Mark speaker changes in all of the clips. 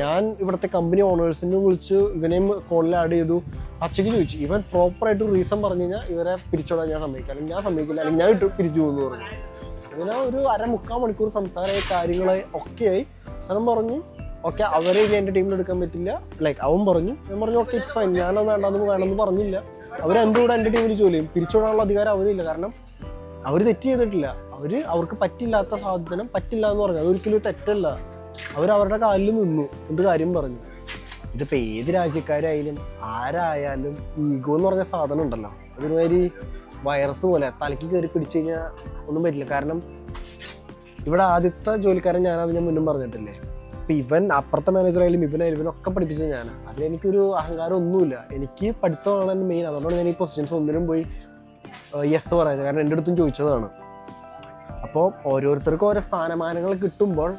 Speaker 1: ഞാൻ ഇവിടുത്തെ കമ്പനി ഓണേഴ്സിനെ വിളിച്ച് ഇവനെയും കോളിൽ ആഡ് ചെയ്തു. അച്ഛക്ക് ചോദിച്ചു ഇവൻ പ്രോപ്പറായിട്ട് റീസൺ പറഞ്ഞു കഴിഞ്ഞാൽ ഇവരെ പിരിച്ചോടാൻ ഞാൻ സമ്മതിക്കാം അല്ലെങ്കിൽ ഞാൻ സമ്മതിക്കില്ല അല്ലെങ്കിൽ ഞാൻ ഇട്ട് പിരിച്ചു പോകുന്നു പറഞ്ഞു. അങ്ങനെ ഒരു അര മുക്കാൽ മണിക്കൂർ സംസാരമായി കാര്യങ്ങളായി ആയി. അവസാനം പറഞ്ഞു ഓക്കെ അവരെ ഇനി എന്റെ ടീമിൽ എടുക്കാൻ പറ്റില്ല. ലൈക്ക് അവൻ പറഞ്ഞു ഞാൻ പറഞ്ഞു ഓക്കെ ഇറ്റ്സ് ഫൈൻ ഞാനത് വേണ്ടെന്ന് വേണമെന്ന് പറഞ്ഞില്ല. അവർ എന്റെ കൂടെ എന്റെ ടീമിൽ ജോലി ചെയ്യും. പിരിച്ചോടാനുള്ള അധികാരം അവരില്ല കാരണം അവർ തെറ്റ് ചെയ്തിട്ടില്ല. അവർ അവർക്ക് പറ്റില്ലാത്ത സാധനം പറ്റില്ല എന്ന് പറഞ്ഞു അതൊരിക്കലും തെറ്റല്ല. അവർ അവരുടെ കാലിൽ നിന്നു എന്ത് കാര്യം പറഞ്ഞു. ഇതിപ്പോ ഏത് രാജ്യക്കാരായാലും ആരായാലും ഈഗോ എന്ന് പറഞ്ഞ സാധനം ഉണ്ടല്ലോ. അതൊരുമാതിരി വൈറസ് പോലെ തലയ്ക്ക് കയറി പിടിച്ചു കഴിഞ്ഞാൽ ഒന്നും പറ്റില്ല. കാരണം ഇവിടെ ആദ്യത്തെ ജോലിക്കാരൻ ഞാൻ ഞാൻ മുന്നും പറഞ്ഞിട്ടില്ലേ. അപ്പം ഇവൻ അപ്പുറത്തെ മാനേജറായാലും ഇവനായാലും ഇവനൊക്കെ പഠിപ്പിച്ചത് ഞാൻ അതിൽ എനിക്കൊരു അഹങ്കാരം ഒന്നുമില്ല. എനിക്ക് പഠിത്തമാണ് മെയിൻ അതുകൊണ്ടാണ് ഞാൻ ഈ പൊസിഷൻസ് ഒന്നിനും പോയി യെസ് പറയുന്നത് കാരണം എന്റെ അടുത്തും ചോദിച്ചതാണ്. അപ്പോൾ ഓരോരുത്തർക്കും ഓരോ സ്ഥാനമാനങ്ങൾ കിട്ടുമ്പോൾ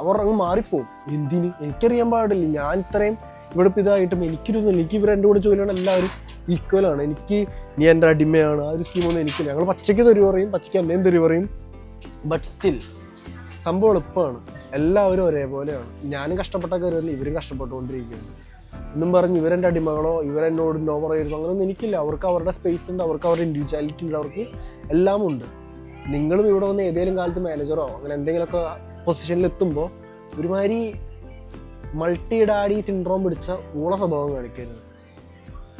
Speaker 1: അവർ അങ്ങ് മാറിപ്പോവും. എന്തിന്? എനിക്കറിയാൻ പാടില്ല. ഞാൻ ഇത്രയും ഇവിടെ ഇപ്പം ഇതായിട്ടും എനിക്കൊരു എനിക്ക് ഇവർ എന്റെ കൂടെ ജോലിയാണ് എല്ലാവരും ഈക്വലാണ് എനിക്ക് നീ എന്റെ അടിമയാണ്. ആ ഒരു സ്കീമൊന്നും എനിക്കില്ല. ഞങ്ങൾ പച്ചയ്ക്ക് തെരുവ് പറയും പച്ചയ്ക്ക് എന്നെയും തെരുവ് പറയും. ബട്ട് സ്റ്റിൽ സംഭവം എളുപ്പമാണ്. എല്ലാവരും ഒരേപോലെയാണ്. ഞാനും കഷ്ടപ്പെട്ട കയറുന്നു ഇവരും കഷ്ടപ്പെട്ടുകൊണ്ടിരിക്കുകയാണ്. എന്നും പറഞ്ഞ് ഇവരെന്റെ അടിമകളോ ഇവരെന്നോട് നോ പറയരുത് അങ്ങനെയൊന്നും എനിക്കില്ല. അവർക്ക് അവരുടെ സ്പേസ് ഉണ്ട് അവർക്ക് അവരുടെ ഇൻഡിവിജ്വാലിറ്റി ഉണ്ട് അവർക്ക് എല്ലാം ഉണ്ട് നിങ്ങളും ഇവിടെ വന്ന് ഏതെങ്കിലും കാലത്ത് മാനേജറോ അങ്ങനെ എന്തെങ്കിലുമൊക്കെ പൊസിഷനിൽ എത്തുമ്പോൾ ഒരുമാതിരി മൾട്ടി ഡാഡി സിൻഡ്രോം പിടിച്ച ഊള സ്വഭാവം കാണിക്കരുത്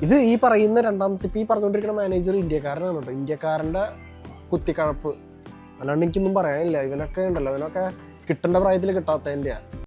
Speaker 1: ഇത് ഈ പറയുന്ന രണ്ടാമത്തെ ഈ പറഞ്ഞുകൊണ്ടിരിക്കുന്ന മാനേജർ ഇന്ത്യക്കാരനാണ് കേട്ടോ. ഇന്ത്യക്കാരന്റെ കുത്തിക്കഴപ്പ്. അല്ലാണ്ട് എനിക്കൊന്നും പറയാനില്ല. ഇവനൊക്കെ ഉണ്ടല്ലോ. ഇവനൊക്കെ കിട്ടേണ്ട പ്രായത്തിൽ കിട്ടാത്തതിന്റെയാണ്